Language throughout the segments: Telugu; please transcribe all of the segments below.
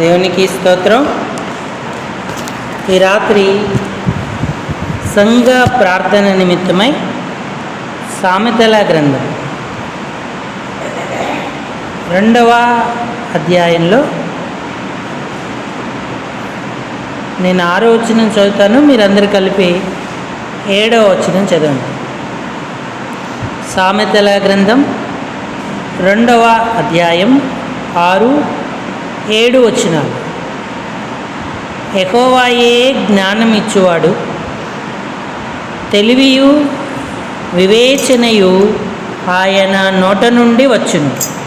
దేవునికి స్తోత్రం. ఈ రాత్రి సంఘ ప్రార్థన నిమిత్తమై సామెతల గ్రంథం రెండవ అధ్యాయంలో నేను ఆరో వచ్చిన చదువుతాను మీరందరూ కలిపి ఏడవ వచ్చిన చదవండి. సామెతల గ్రంథం రెండవ అధ్యాయం ఆరు ఏడు వచనాలు. ఎహోవాయే జ్ఞానం ఇచ్చువాడు తెలివియు వివేచనయు ఆయన నోట నుండి వచ్చును.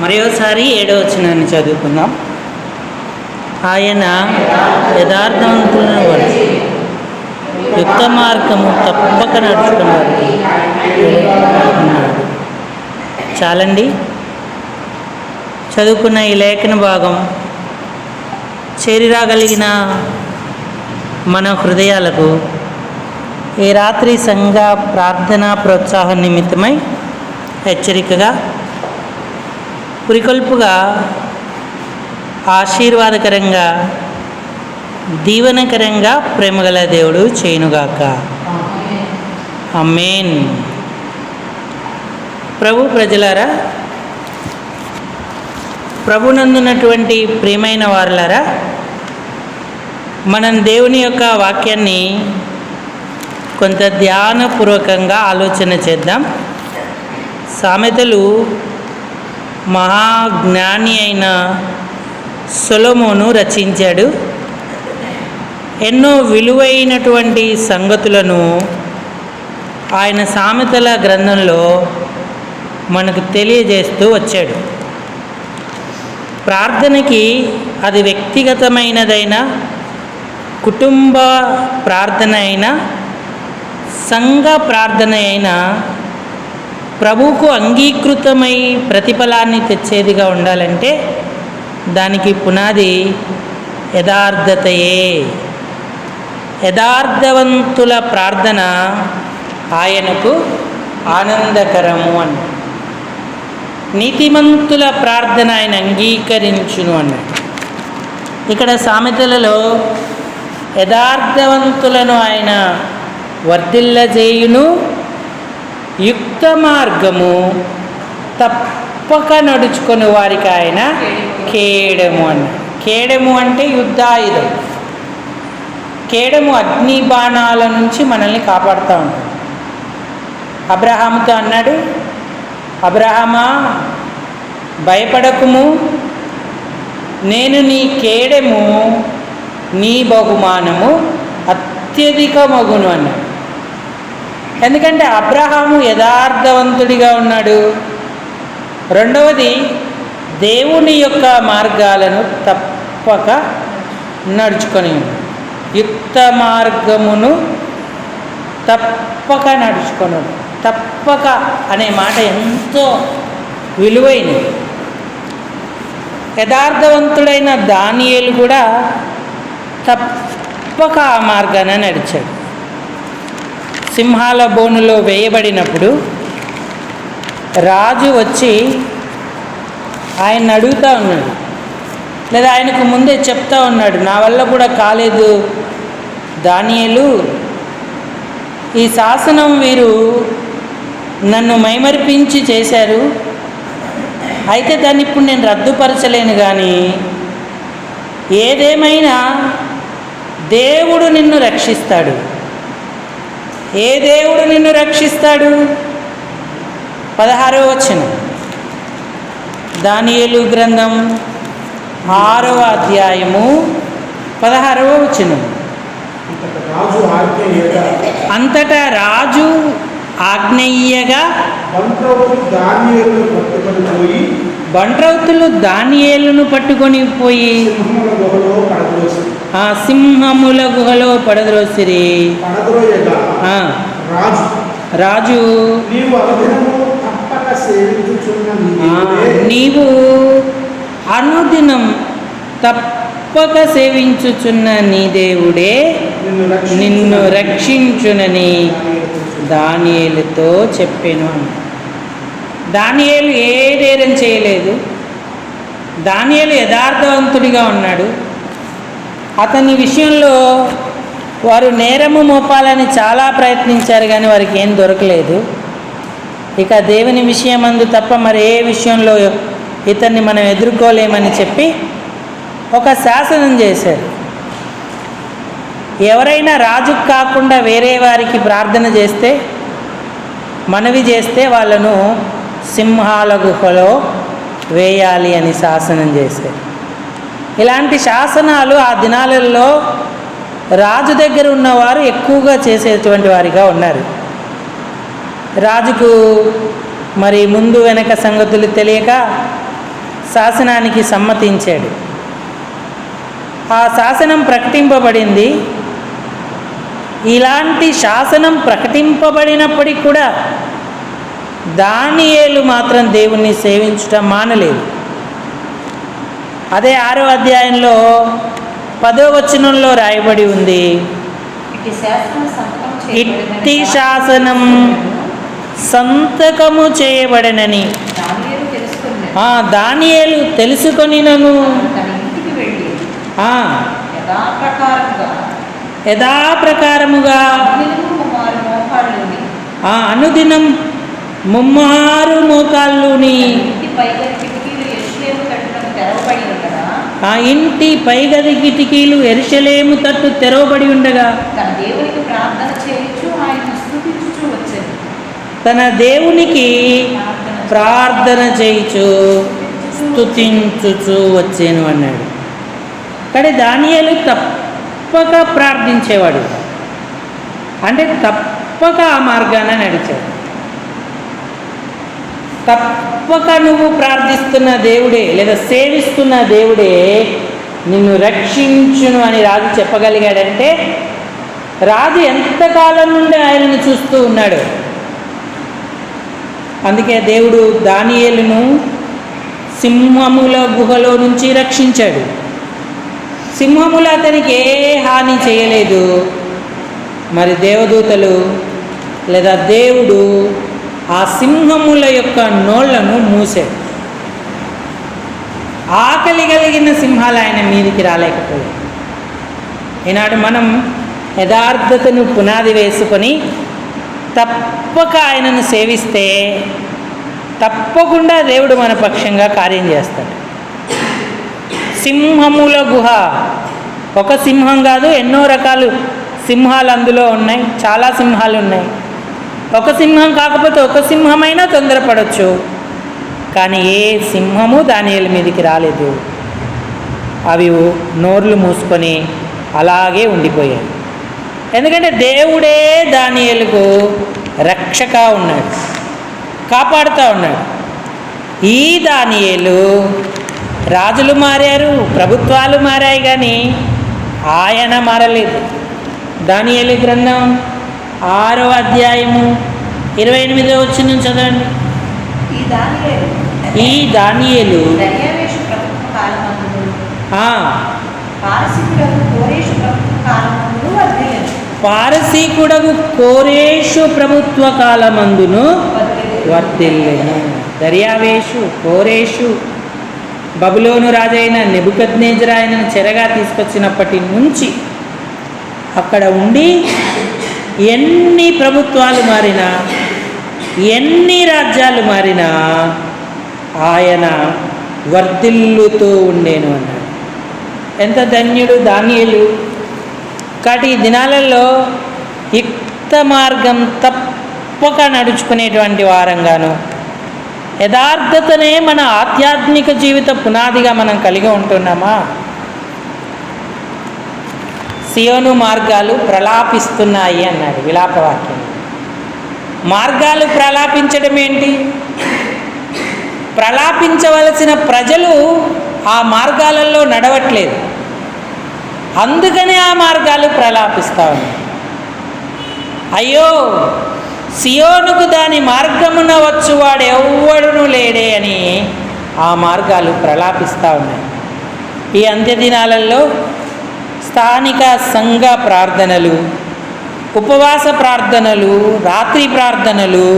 మరోసారి ఏడో వచనాన్ని చదువుకుందాం. ఆయన యథార్థవంతులను యుద్ధ మార్గము తప్పక నడుచుకున్న వారికి చాలండి. చదువుకున్న ఈ లేఖన భాగం చేరిరాగలిగిన మన హృదయాలకు ఈ రాత్రి సంఘ ప్రార్థన ప్రోత్సాహం నిమిత్తమై హెచ్చరికగా పురికొల్పుగా ఆశీర్వాదకరంగా దీవనకరంగా ప్రేమగల దేవుడు చేయునుగాక. అమ్మేన్ ప్రభు ప్రజలారా ప్రభునందున్నటువంటి ప్రియమైన వారులారా మనం దేవుని యొక్క వాక్యాన్ని కొంత ధ్యానపూర్వకంగా ఆలోచన చేద్దాం. సామెతలు మహాజ్ఞాని అయిన సొలమోను రచించాడు. ఎన్నో విలువైనటువంటి సంగతులను ఆయన సామెతల గ్రంథంలో మనకు తెలియజేస్తూ వచ్చాడు. ప్రార్థనకి అది వ్యక్తిగతమైనదైనా కుటుంబ ప్రార్థన అయినా సంఘ ప్రార్థన అయినా ప్రభువుకు అంగీకృతమై ప్రతిఫలాన్ని తెచ్చేదిగా ఉండాలంటే దానికి పునాది యథార్థతయే. యథార్థవంతుల ప్రార్థన ఆయనకు ఆనందకరము అని నీతిమంతుల ప్రార్థన ఆయన అంగీకరించును అన్నాడు ఇక్కడ సామెతలలో యథార్థవంతులను ఆయన వర్ధిల్లజేయును. యుక్త మార్గము తప్పక నడుచుకొని వారికి ఆయన కేడము అన్న. కేడము అంటే యుద్ధాయుధం. కేడము అగ్ని బాణాల నుంచి మనల్ని కాపాడుతూ ఉంటుంది. అబ్రహాముతో అన్నాడు అబ్రహమా భయపడకుము. నేను నీ కేడము నీ బహుమానము అత్యధిక మగును అన్నాడు. ఎందుకంటే అబ్రహాము యథార్థవంతుడిగా ఉన్నాడు. రెండవది దేవుని యొక్క మార్గాలను తప్పక నడుచుకొని ఉన్నాడు యుక్త మార్గమును తప్పక నడుచుకొను. తప్పక అనే మాట ఎంతో విలువైనది. యథార్థవంతుడైన దానియేలు కూడా తప్పక ఆ మార్గాన నడిచాడు. సింహాల బోనులో వేయబడినప్పుడు రాజు వచ్చి ఆయన అడుగుతూ ఉన్నాడు. లేదా ఆయనకు ముందే చెప్తా ఉన్నాడు నా వల్ల కూడా కాలేదు దానియలు. ఈ శాసనం వీరు నన్ను మైమరిపించి చేశారు. అయితే దాన్ని ఇప్పుడు నేను రద్దుపరచలేను కానీ ఏదేమైనా దేవుడు నిన్ను రక్షిస్తాడు. ఏ దేవుడు నిన్ను రక్షిస్తాడు? పదహారవ వచ్చిన దానియలు గ్రంథం ఆరవ అధ్యాయము పదహారవ వచనం. అంతటా రాజు పోయి బంట్రౌతులు దానియేలును పట్టుకొని పోయి సింహముల గుహలో పడదోసి ఆ సింహముల గుహలో పడద్రోసిరి రాజు నీవు అనుదినం తప్పక సేవించుచున్న నీ దేవుడే నిన్ను రక్షించునని దానియేలుతో చెప్పాను దానియేలు ఏ నేరం చేయలేదు. దానియేలు యథార్థవంతుడిగా ఉన్నాడు. అతని విషయంలో వారు నేరము మోపాలని చాలా ప్రయత్నించారు కానీ వారికి ఏం దొరకలేదు. ఇక దేవుని విషయమందు తప్ప మరి ఏ విషయంలో ఇతన్ని మనం ఎదుర్కోలేమని చెప్పి ఒక శాసనం చేశారు. ఎవరైనా రాజుకు కాకుండా వేరే వారికి ప్రార్థన చేస్తే మనవి చేస్తే వాళ్ళను సింహాల గుహలో వేయాలి అని శాసనం చేశారు. ఇలాంటి శాసనాలు ఆ దినాలలో రాజు దగ్గర ఉన్నవారు ఎక్కువగా చేసేటువంటి వారిగా ఉన్నారు. రాజుకు మరి ముందు వెనక సంగతులు తెలియక శాసనానికి సమ్మతించాడు. ఆ శాసనం ప్రకటింపబడింది. ఇలాంటి శాసనం ప్రకటింపబడినప్పటికి కూడా దానియేలు మాత్రం దేవుణ్ణి సేవించటం మానలేదు. అదే ఆరో అధ్యాయంలో పదో వచనంలో రాయబడి ఉంది. ఇట్టి శాసనం సంతకము చేయబడనని. ఆ దానియేలు తెలుసుకొనినను యథాప్రకారముగా ఆ. అనుదినం ముమ్మారు మోకాళ్ళుని ఆ ఇంటి పైగది కిటికీలు ఎరుషలేము తట్టు తెరవబడి ఉండగా తన దేవునికి ప్రార్థన చేయించు స్థుతించుచు వచ్చేను చేయుచు అన్నాడు. కానీ దానియాలు తప్పక ప్రార్థించేవాడు. అంటే తప్పక ఆ మార్గాన నడిచాడు తప్పక నువ్వు ప్రార్థిస్తున్న దేవుడే లేదా సేవిస్తున్న దేవుడే నిన్ను రక్షించును అని రాజు చెప్పగలిగాడంటే రాజు ఎంతకాలం నుండి ఆయనను చూస్తూ ఉన్నాడు? అందుకే దేవుడు దానియేలును సింహముల గుహలో నుంచి రక్షించాడు. సింహములు అతనికి ఏ హాని చేయలేదు. మరి దేవదూతలు లేదా దేవుడు ఆ సింహముల యొక్క నోళ్ళను మూసాడు ఆకలి కలిగిన సింహాలు ఆయన మీదికి రాలేకపోయాయి. ఈనాడు మనం యథార్థతను పునాది వేసుకొని తప్పక ఆయనను సేవిస్తే తప్పకుండా దేవుడు మన పక్షంగా కార్యం చేస్తాడు. సింహముల గుహ. ఒక సింహం కాదు ఎన్నో రకాలు సింహాలు అందులో ఉన్నాయి చాలా సింహాలు ఉన్నాయి. ఒక సింహం కాకపోతే ఒక సింహమైనా తొందరపడవచ్చు కానీ ఏ సింహము దానియల మీదకి రాలేదు. అవి నోర్లు మూసుకొని అలాగే ఉండిపోయాయి. ఎందుకంటే దేవుడే దానియలకు రక్షక ఉన్నాడు కాపాడుతూ ఉన్నాడు. ఈ దానియేలు రాజులు మారారు ప్రభుత్వాలు మారాయి కానీ ఆయన మారలేదు. దానియేలు గ్రంథం ఆరో అధ్యాయము ఇరవై ఎనిమిదో వచ్చిన చదవండి. ఈ దానియేలు ఈ దానియేలు దర్యావేషు ప్రభుత్వ కాలమందును ఆ, పారసీకులకు కోరేషు ప్రభుత్వ కాలమందును వర్ధిల్లింది. పారసీకుడగు కోరేషు ప్రభుత్వ కాలమందును వర్ధిల్లింది. వర్తిల్లెను దర్యావేషు కోరేషు బబులోను రాజైన నెబుకద్నేజర్ ఆయనను చెరగా తీసుకొచ్చినప్పటి నుంచి అక్కడ ఉండి ఎన్ని ప్రభుత్వాలు మారినా ఎన్ని రాజ్యాలు మారినా ఆయన వర్ధిల్లుతూ ఉండేను అన్నాడు ఎంత ధన్యుడు దానియులు కాబట్టి ఈ దినాలలో యుక్త మార్గం తప్పక నడుచుకునేటువంటి వారంగాను. యథార్థతనే మన ఆధ్యాత్మిక జీవిత పునాదిగా మనం కలిగి ఉంటున్నామా? సియోను మార్గాలు ప్రలాపిస్తున్నాయి అన్నాడు విలాపవాక్యం. మార్గాలు ప్రలాపించడం ఏంటి? ప్రలాపించవలసిన ప్రజలు ఆ మార్గాలలో నడవట్లేదు. అందుకనే ఆ మార్గాలు ప్రలాపిస్తా ఉన్నాయి అయ్యో సియోనుకు దాని మార్గమున వచ్చువాడు ఎవ్వడును లేడే అని ఆ మార్గాలు ప్రలాపిస్తూ ఉన్నాయి. ఈ అంత్యదినాలలో స్థానిక సంఘ ప్రార్థనలు ఉపవాస ప్రార్థనలు రాత్రి ప్రార్థనలు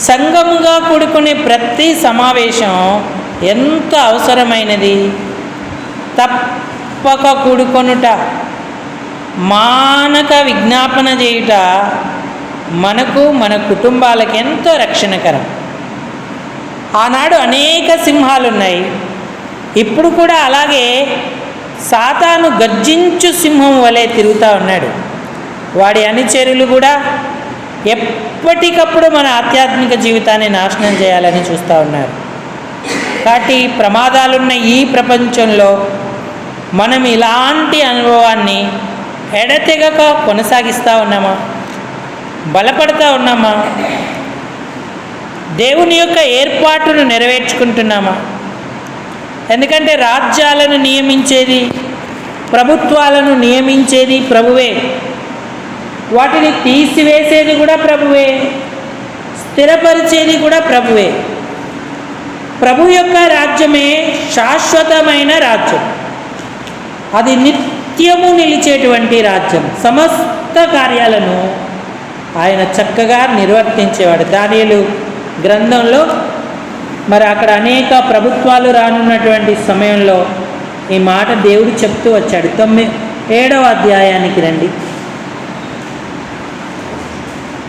సంఘముగా కూడుకునే ప్రతి సమావేశం ఎంత అవసరమైనది? తప్పక కూడుకొనుట మానక విజ్ఞాపన చేయుట మనకు మన కుటుంబాలకు ఎంతో రక్షణకరం. ఆనాడు అనేక సింహాలు ఉన్నాయి ఇప్పుడు కూడా అలాగే సాతాను గర్జించు సింహం వలె తిరుగుతూ ఉన్నాడు. వాడి అనుచరులు కూడా ఎప్పటికప్పుడు మన ఆధ్యాత్మిక జీవితాన్ని నాశనం చేయాలని చూస్తూ ఉన్నారు. కాబట్టి ప్రమాదాలున్న ఈ ప్రపంచంలో మనం ఇలాంటి అనుభవాన్ని ఎడతెగక కొనసాగిస్తూ ఉన్నామా? బలపడతా ఉన్నామా? దేవుని యొక్క ఏర్పాటును నెరవేర్చుకుంటున్నామా? ఎందుకంటే రాజ్యాలను నియమించేది ప్రభుత్వాలను నియమించేది ప్రభువే. వాటిని తీసివేసేది కూడా ప్రభువే. స్థిరపరిచేది కూడా ప్రభువే. ప్రభు యొక్క రాజ్యమే శాశ్వతమైన రాజ్యం. అది నిత్యము నిలిచేటువంటి రాజ్యం. సమస్త కార్యాలను ఆయన చక్కగా నిర్వర్తించేవాడు. దానిలు గ్రంథంలో మరి అక్కడ అనేక ప్రభుత్వాలు రానున్నటువంటి సమయంలో ఈ మాట దేవుడు చెప్తూ వచ్చాడు. తొమ్మిది ఏడవ అధ్యాయానికి రండి.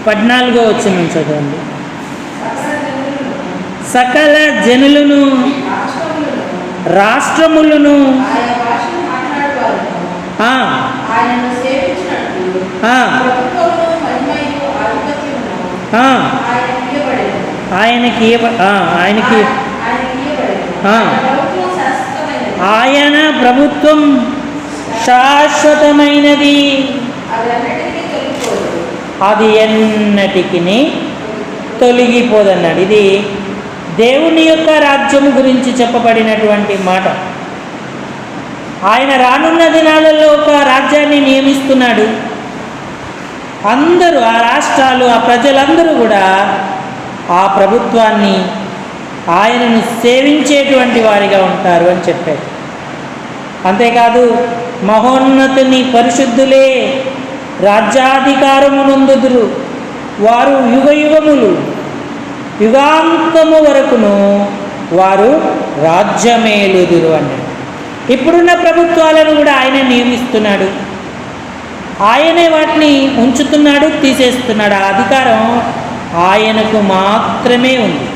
పద్నాలుగో వచ్చిన చదవండి. సకల జనులను రాష్ట్రములను ఆయనకి. ఆయనకి. ఆయన ప్రభుత్వం శాశ్వతమైనది. అది ఎన్నటికి తొలగిపోదన్నాడు. ఇది దేవుని యొక్క రాజ్యము గురించి చెప్పబడినటువంటి మాట. ఆయన రానున్న దినాలలో ఒక రాజ్యాన్ని నియమిస్తున్నాడు. అందరూ ఆ రాష్ట్రాలు ఆ ప్రజలందరూ కూడా ఆ ప్రభుత్వాన్ని ఆయనను సేవించేటువంటి వారిగా ఉంటారు అని చెప్పారు. అంతేకాదు మహోన్నతుని పరిశుద్ధులే రాజ్యాధికారమునందుదురు. వారు యుగ యుగములు యుగాంతము వరకును వారు రాజ్యమేలుదురు అన్నాడు. ఇప్పుడున్న ప్రభుత్వాలను కూడా ఆయన నియమిస్తున్నాడు. ఆయనే వాటిని ఉంచుతున్నాడు తీసేస్తున్నాడు. ఆ అధికారం ఆయనకు మాత్రమే ఉంది.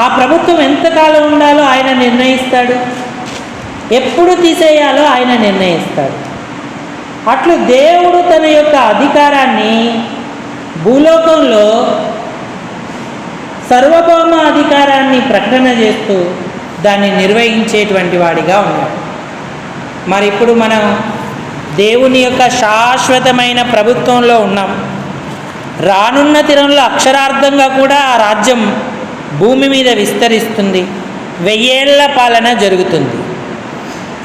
ఆ ప్రభుత్వం ఎంతకాలం ఉండాలో ఆయన నిర్ణయిస్తాడు. ఎప్పుడు తీసేయాలో ఆయన నిర్ణయిస్తాడు. అట్లు దేవుడు తన యొక్క అధికారాన్ని భూలోకంలో సర్వభౌమ అధికారాన్ని ప్రకటన చేస్తూ దాన్ని నిర్వహించేటువంటి వాడిగా ఉన్నాడు. మరి ఇప్పుడు మనం దేవుని యొక్క శాశ్వతమైన ప్రభుత్వంలో ఉన్నాం. రానున్న తిరంలో అక్షరార్థంగా కూడా ఆ రాజ్యం భూమి మీద విస్తరిస్తుంది. వెయ్యేళ్ళ పాలన జరుగుతుంది.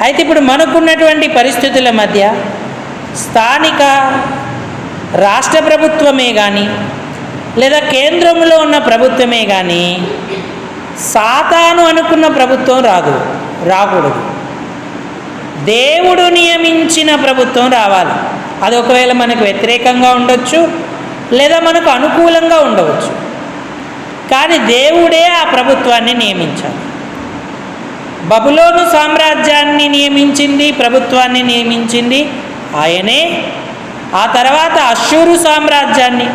అయితే ఇప్పుడు మనకున్నటువంటి పరిస్థితుల మధ్య స్థానిక రాష్ట్ర ప్రభుత్వమే కానీ లేదా కేంద్రంలో ఉన్న ప్రభుత్వమే కానీ సాతాను అనుకున్న ప్రభుత్వం రాదు రాకూడదు. దేవుడు నియమించిన ప్రభుత్వం రావాలి. అది ఒకవేళ మనకు వ్యతిరేకంగా ఉండొచ్చు లేదా మనకు అనుకూలంగా ఉండవచ్చు. కానీ దేవుడే ఆ ప్రభుత్వాన్ని నియమించాలి. బబులోను సామ్రాజ్యాన్ని నియమించింది ప్రభుత్వాన్ని నియమించింది ఆయనే. ఆ తర్వాత అశ్షూరు సామ్రాజ్యాన్ని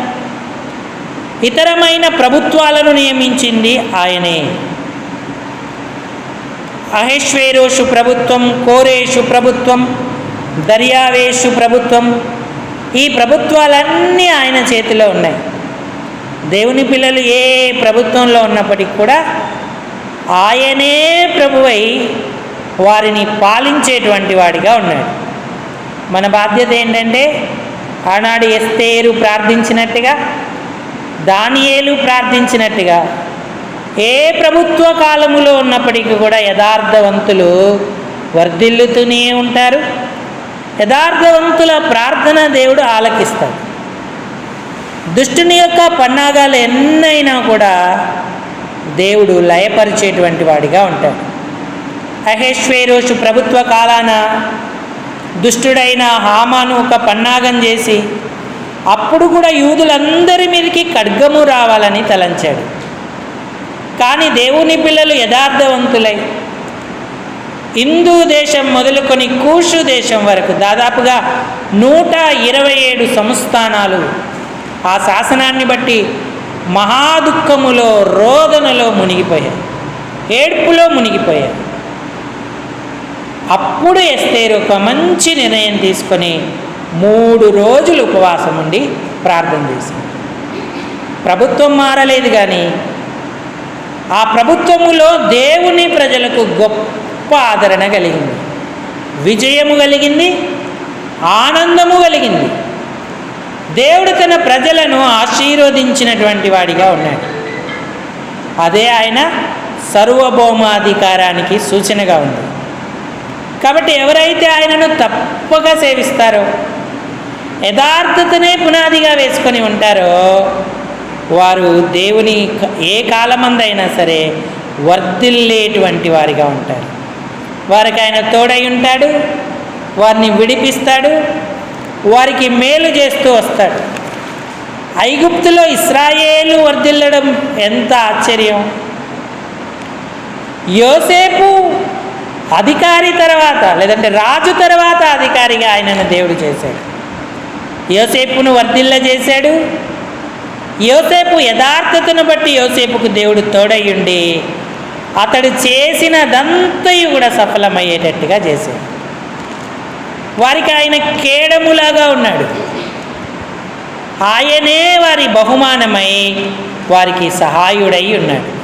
ఇతరమైన ప్రభుత్వాలను నియమించింది ఆయనే. అహేశ్వేరోషు ప్రభుత్వం కోరేషు ప్రభుత్వం దర్యావేషు ప్రభుత్వం ఈ ప్రభుత్వాలన్నీ ఆయన చేతిలో ఉన్నాయి. దేవుని పిల్లలు ఏ ప్రభుత్వంలో ఉన్నప్పటికీ కూడా ఆయనే ప్రభువై వారిని పాలించేటువంటి వాడిగా ఉన్నాడు. మన బాధ్యత ఏంటంటే ఆనాడు ఎస్తేరు ప్రార్థించినట్టుగా దానియేలు ప్రార్థించినట్టుగా ఏ ప్రభుత్వ కాలములో ఉన్నప్పటికీ కూడా యథార్థవంతులు వర్ధిల్లుతూనే ఉంటారు. యథార్థవంతుల ప్రార్థన దేవుడు ఆలకిస్తాడు. దుష్టుని యొక్క పన్నాగాలు ఎన్నైనా కూడా దేవుడు లయపరిచేటువంటి వాడిగా ఉంటాడు. అహేశ్వేరోషు ప్రభుత్వ కాలాన దుష్టుడైన హామాను ఒక పన్నాగం చేసి అప్పుడు కూడా యూదులందరి మీదకి ఖడ్గము రావాలని తలంచాడు. కానీ దేవుని పిల్లలు యథార్థవంతులై హిందూ దేశం మొదలుకొని కూషు దేశం వరకు దాదాపుగా నూట ఇరవై ఏడు సంస్థానాలు ఆ శాసనాన్ని బట్టి మహాదుఃఖములో రోదనలో మునిగిపోయాయి. ఏడ్పులో మునిగిపోయాయి. అప్పుడు ఎస్తేరు ఒక మంచి నిర్ణయం తీసుకొని మూడు రోజులు ఉపవాసం ఉండి ప్రార్థన చేసింది ప్రభుత్వం మారలేదు కానీ ఆ ప్రభుత్వములో దేవుని ప్రజలకు గొప్ప ఆదరణ కలిగింది. విజయము కలిగింది ఆనందము కలిగింది. దేవుడు తన ప్రజలను ఆశీర్వదించినటువంటి వాడిగా ఉన్నాడు. అదే ఆయన సర్వభౌమాధికారానికి సూచనగా ఉంది. కాబట్టి ఎవరైతే ఆయనను తప్పక సేవిస్తారో యథార్థతనే పునాదిగా వేసుకొని ఉంటారో వారు దేవుని ఏ కాలమందైనా సరే వర్ధిల్లేటువంటి వారిగా ఉంటారు. వారికి ఆయన తోడై ఉంటాడు వారిని విడిపిస్తాడు వారికి మేలు చేస్తూ వస్తాడు. ఐగుప్తులో ఇస్రాయేలు వర్ధిల్లడం ఎంత ఆశ్చర్యం! యోసేపు అధికారి తర్వాత లేదంటే రాజు తర్వాత అధికారిగా ఆయనను దేవుడు చేశాడు. యోసేపును వర్ధిల్ల చేశాడు యోసేపు యథార్థతను బట్టి యోసేపుకు దేవుడు తోడయ్యుండి అతడు చేసినదంతయు కూడా సఫలమయ్యేటట్టుగా చేశాడు. వారికి ఆయన కేడములాగా ఉన్నాడు. ఆయనే వారి బహుమానమై వారికి సహాయుడై ఉన్నాడు.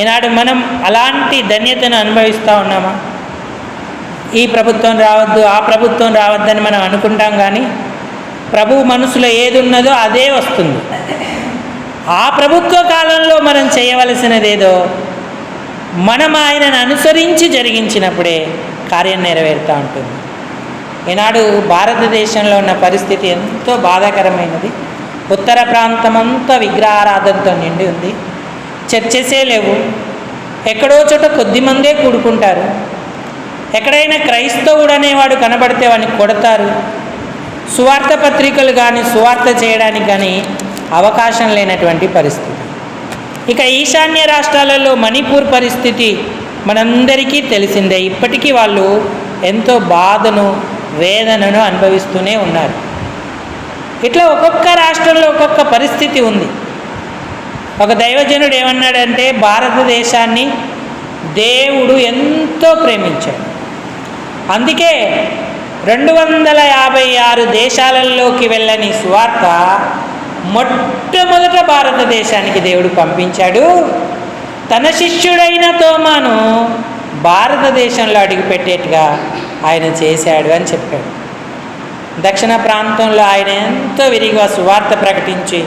ఈనాడు మనం అలాంటి ధన్యతను అనుభవిస్తూ ఉన్నామా? ఈ ప్రభుత్వం రావద్దు ఆ ప్రభుత్వం రావద్దని మనం అనుకుంటాం కానీ ప్రభు మనసులో ఏది ఉన్నదో అదే వస్తుంది. ఆ ప్రభుత్వ కాలంలో మనం చేయవలసినదేదో మనం ఆయనను అనుసరించి జరిగించినప్పుడే కార్యం నెరవేరుతూ ఉంటుంది. ఈనాడు భారతదేశంలో ఉన్న పరిస్థితి ఎంతో బాధాకరమైనది. ఉత్తర ప్రాంతమంతా విగ్రహారాధనతో నిండి ఉంది. చర్చెసే లేవు. ఎక్కడో చోట కొద్దిమందే కూడుకుంటారు. ఎక్కడైనా క్రైస్తవుడు అనేవాడు కనబడితే వాడిని కొడతారు. సువార్త పత్రికలు కానీ సువార్త చేయడానికి కానీ అవకాశం లేనటువంటి పరిస్థితి. ఇక ఈశాన్య రాష్ట్రాలలో మణిపూర్ పరిస్థితి మనందరికీ తెలిసిందే. ఇప్పటికీ వాళ్ళు ఎంతో బాధను వేదనను అనుభవిస్తూనే ఉన్నారు. ఇట్లా ఒక్కొక్క రాష్ట్రంలో ఒక్కొక్క పరిస్థితి ఉంది. ఒక దైవజనుడు ఏమన్నాడంటే భారతదేశాన్ని దేవుడు ఎంతో ప్రేమించాడు. అందుకే రెండు వందల యాభై ఆరు దేశాలలోకి వెళ్ళని సువార్త మొట్టమొదట భారతదేశానికి దేవుడు పంపించాడు. తన శిష్యుడైన తోమాను భారతదేశంలో అడుగుపెట్టేట్టుగా ఆయన చేశాడు అని చెప్పాడు. దక్షిణ ప్రాంతంలో ఆయన ఎంతో విరిగా సువార్త ప్రకటించి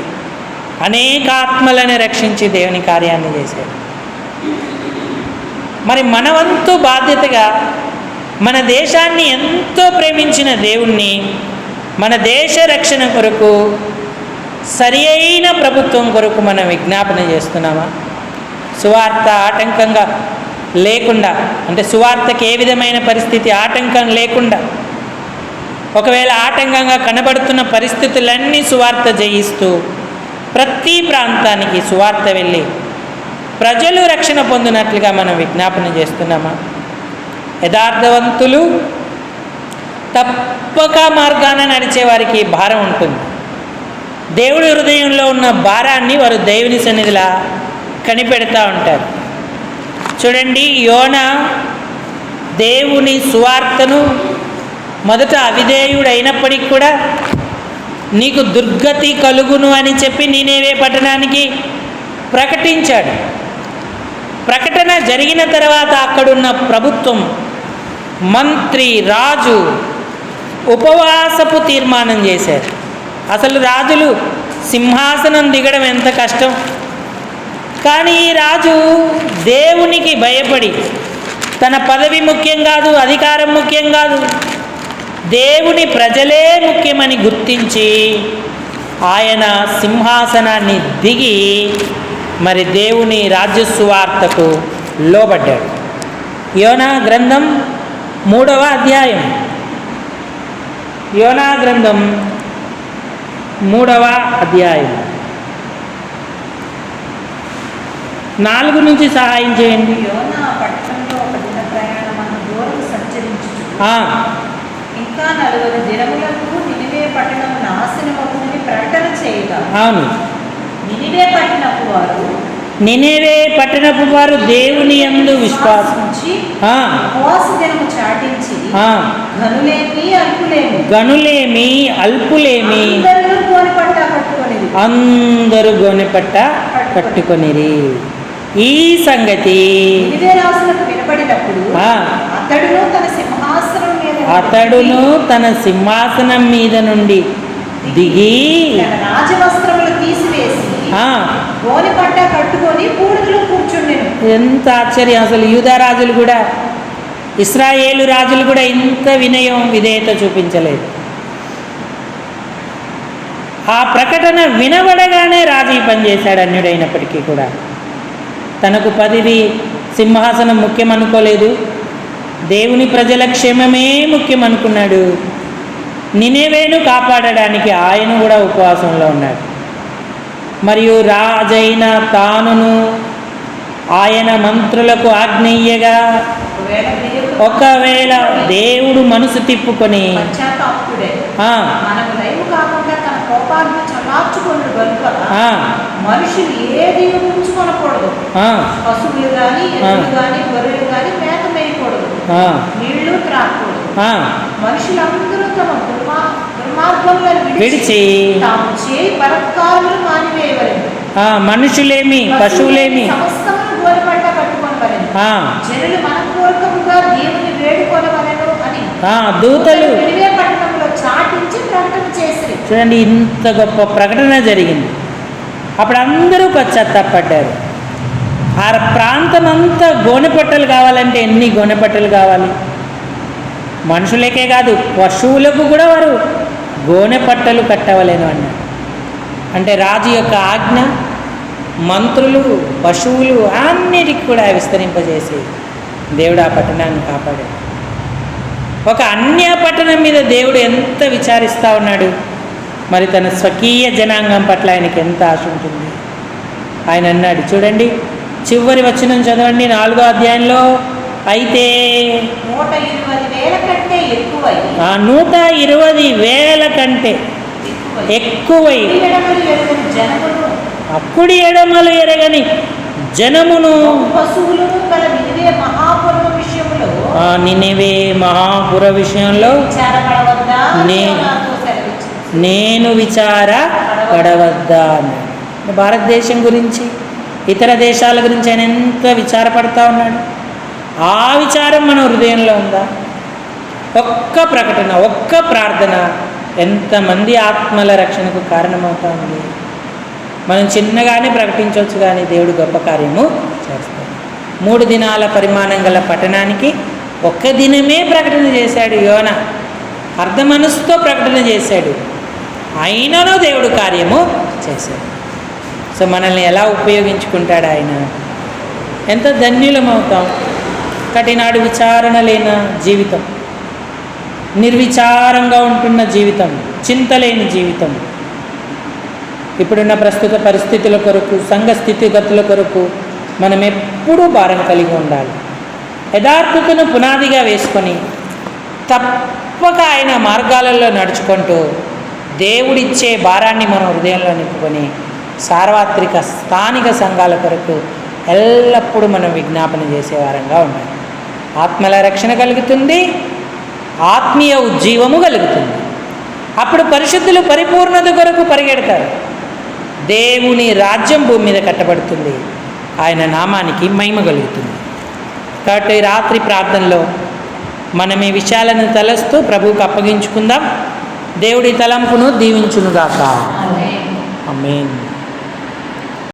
అనేక ఆత్మలను రక్షించి దేవుని కార్యాన్ని చేశాడు. మరి మనవంతు బాధ్యతగా మన దేశాన్ని ఎంతో ప్రేమించిన దేవుణ్ణి మన దేశ రక్షణ కొరకు సరి అయిన ప్రభుత్వం కొరకు మనం విజ్ఞాపన చేస్తున్నామా? సువార్త ఆటంకంగా లేకుండా అంటే సువార్తకి ఏ విధమైన పరిస్థితి ఆటంకం లేకుండా ఒకవేళ ఆటంకంగా కనబడుతున్న పరిస్థితులన్నీ సువార్త జయిస్తూ ప్రతి ప్రాంతానికి సువార్త వెళ్ళి ప్రజలు రక్షణ పొందినట్లుగా మనం విజ్ఞాపన చేస్తున్నామా? యథార్థవంతులు తప్పక మార్గాన నడిచే వారికి భారం ఉంటుంది. దేవుడి హృదయంలో ఉన్న భారాన్ని వారు దేవుని సన్నిధిలా కనిపెడతా ఉంటారు. చూడండి యోన దేవుని సువార్తను మొదట అవిధేయుడైనప్పటికీ కూడా నీకు దుర్గతి కలుగును అని చెప్పి నేనేవే పట్టణానికి ప్రకటించాడు. ప్రకటన జరిగిన తర్వాత అక్కడున్న ప్రభుత్వం మంత్రి రాజు ఉపవాసపు తీర్మానం చేశారు. అసలు రాజులు సింహాసనం దిగడం ఎంత కష్టం? కానీ ఈ రాజు దేవునికి భయపడి తన పదవి ముఖ్యం కాదు అధికారం ముఖ్యం కాదు దేవుని ప్రజలే ముఖ్యమని గుర్తించి ఆయన సింహాసనాన్ని దిగి మరి దేవుని రాజ్యస్వార్తకు లోబడ్డాడు. యోనా గ్రంథం మూడవ అధ్యాయం. యోనా గ్రంథం మూడవ అధ్యాయం. నాలుగు నుంచి సహాయం చేయండి. ఇంకా నలుగురు దినములకు నినివే పట్టణం నాశనమవుతుందని ప్రకటన చేయగా అవును. నినివే పట్టణపు వారు నినేవే పట్టణపు వారు దేవుని యందు విశ్వాసం. విశ్వాసించి గనులేమి అల్పులేమి. అందరూ గోనెపట్ట కట్టుకొనిరి. ఈ సంగతి అతడును తన సింహాసనం మీద నుండి దిగి రాజవస్త్రములు ఎంత ఆశ్చర్యం అసలు. యూదా రాజులు కూడా ఇస్రాయేలు రాజులు కూడా ఇంత వినయం విధేయత చూపించలేదు. ఆ ప్రకటన వినబడగానే రాజు ఈ పని చేశాడు అన్యుడైనప్పటికీ కూడా. తనకు పదవి సింహాసనం ముఖ్యం అనుకోలేదు దేవుని ప్రజల క్షేమమే ముఖ్యం అనుకున్నాడు నినేవేను కాపాడడానికి ఆయన కూడా ఉపవాసంలో ఉన్నాడు. మరియు రాజైన తానును ఆయన మంత్రులకు ఆజ్ఞయ్యగా ఒకవేళ దేవుడు మనసు తిప్పుకొని మనుషులు ఏది ఉంచుకొనకూడదు. పశువులు కానీ ఎద్దులు కానీ గొర్రెలు కానీ మేత మేయకూడదు నీళ్ళు. మనుషులందరూ తమ విడిచి తాము చేయి మానివేయవలెను మనుషులేమి పశువులేమి. సమస్తమును గోరపట్ట కట్టుకొనవలెను ఆ, జనులు మనపూర్వకముగా దేవుని వేడుకొనవలెను అని. ఆ, దూతలు విడివే పట్టణంలో చాటించి ప్రకటన చేసిరి. చూడండి ఇంత గొప్ప ప్రకటన జరిగింది. అప్పుడు అందరూ పశ్చాత్తాపడ్డారు. ఆ ప్రాంతం అంతా గోనెపట్టలు కావాలంటే ఎన్ని గోనెపట్టలు కావాలి? మనుషులకే కాదు పశువులకు కూడా వారు గోనె పట్టలు కట్టవలేను అన్నాడు అంటే రాజు యొక్క ఆజ్ఞ మంత్రులు పశువులు అన్నిటికి కూడా విస్తరింపజేసి దేవుడు ఆ పట్టణాన్ని కాపాడాడు. ఒక అన్య పట్టణం మీద దేవుడు ఎంత విచారిస్తూ ఉన్నాడు? మరి తన స్వకీయ జనాంగం పట్ల ఆయనకి ఎంత ఆశ ఉంటుంది? ఆయన అన్నాడు చూడండి చివరి వచనం చదవండి నాలుగో అధ్యాయంలో అయితే నూట ఇరవై వేల కంటే ఎక్కువై. అప్పుడు ఎడమలు ఎరగని జనమును. నినివే మహాపుర విషయంలో నేను విచార పడవద్దా? భారతదేశం గురించి ఇతర దేశాల గురించి ఆయన ఎంత విచారపడతా ఉన్నాడు? ఆ విచారం మన హృదయంలో ఉందా? ఒక్క ప్రకటన ఒక్క ప్రార్థన ఎంతమంది ఆత్మల రక్షణకు కారణమవుతా ఉంది? మనం చిన్నగానే ప్రకటించవచ్చు కానీ దేవుడు గొప్ప కార్యము చేస్తాడు. మూడు దినాల పరిమాణం గల పట్టణానికి ఒక్క దినమే ప్రకటన చేశాడు యోన. అర్ధ మనసుతో ప్రకటన చేశాడు. అయినను దేవుడు కార్యము చేశాడు. సో మనల్ని ఎలా ఉపయోగించుకుంటాడు ఆయన? ఎంత ధన్యులమవుతాం. కఠినాడు విచారణ లేన జీవితం. నిర్విచారంగా ఉంటున్న జీవితం చింతలేని జీవితం. ఇప్పుడున్న ప్రస్తుత పరిస్థితుల కొరకు సంఘ స్థితిగతుల కొరకు మనం ఎప్పుడూ భారం కలిగి ఉండాలి. యథార్థతను పునాదిగా వేసుకొని తప్పక ఆయన మార్గాలలో నడుచుకుంటూ దేవుడిచ్చే భారాన్ని మనం హృదయంలో నింపుకొని సార్వత్రిక స్థానిక సంఘాల కొరకు ఎల్లప్పుడూ మనం విజ్ఞాపన చేసే వారంగా ఉండాలి. ఆత్మల రక్షణ కలుగుతుంది ఆత్మీయ ఉజ్జీవము కలుగుతుంది. అప్పుడు పరిశుద్ధులు పరిపూర్ణత కొరకు పరిగెడతారు. దేవుని రాజ్యం భూమి మీద కట్టబడుతుంది. ఆయన నామానికి మహిమ కలుగుతుంది. కాబట్టి రాత్రి ప్రార్థనలో మనం ఈ విషయాలను తలస్తూ ప్రభువుకు అప్పగించుకుందాం. దేవుడి తలంపును దీవించునుగాక. అమేన్